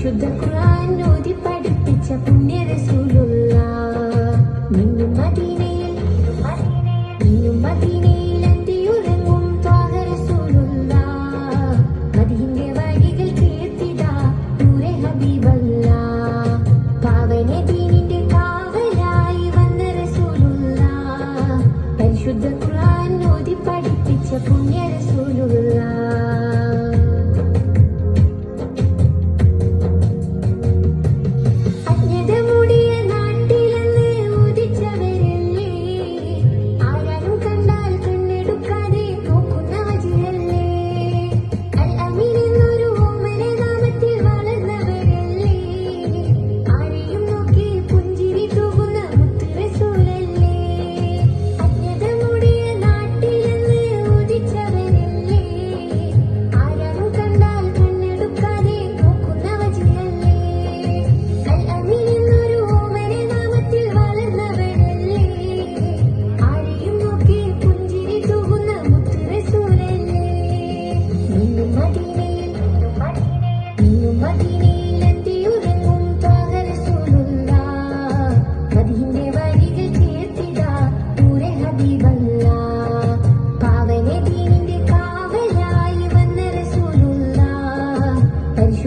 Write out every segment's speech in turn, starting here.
വിശുദ്ധ ഖുർആൻ ഓതി പഠിപ്പിച്ച പുണ്യ റസൂലുള്ള നിന്നും മദീനയിൽ നിന്നും മദീനയിൽ എന്തി ഉറങ്ങും ത്വാഹ റസൂലുള്ള മദീന്റെ വഴികൾ കീർത്തിത നൂറെ ഹബീബല്ല. പാവന ദീനിന്റെ കാവലായി വന്ന റസൂലുള്ള പരിശുദ്ധ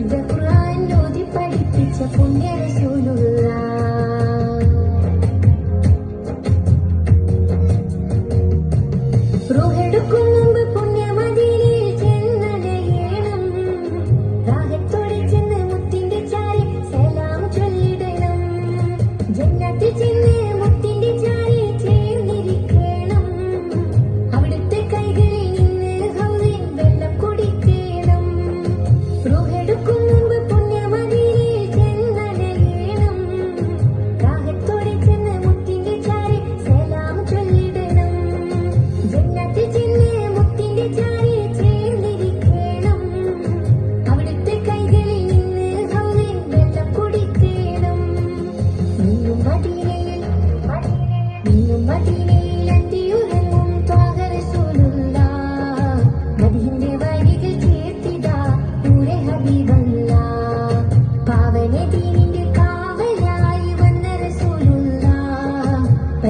ഹൃദയ ഖുർആൻ ഓതി പഠിപ്പിച്ച പുണ്യ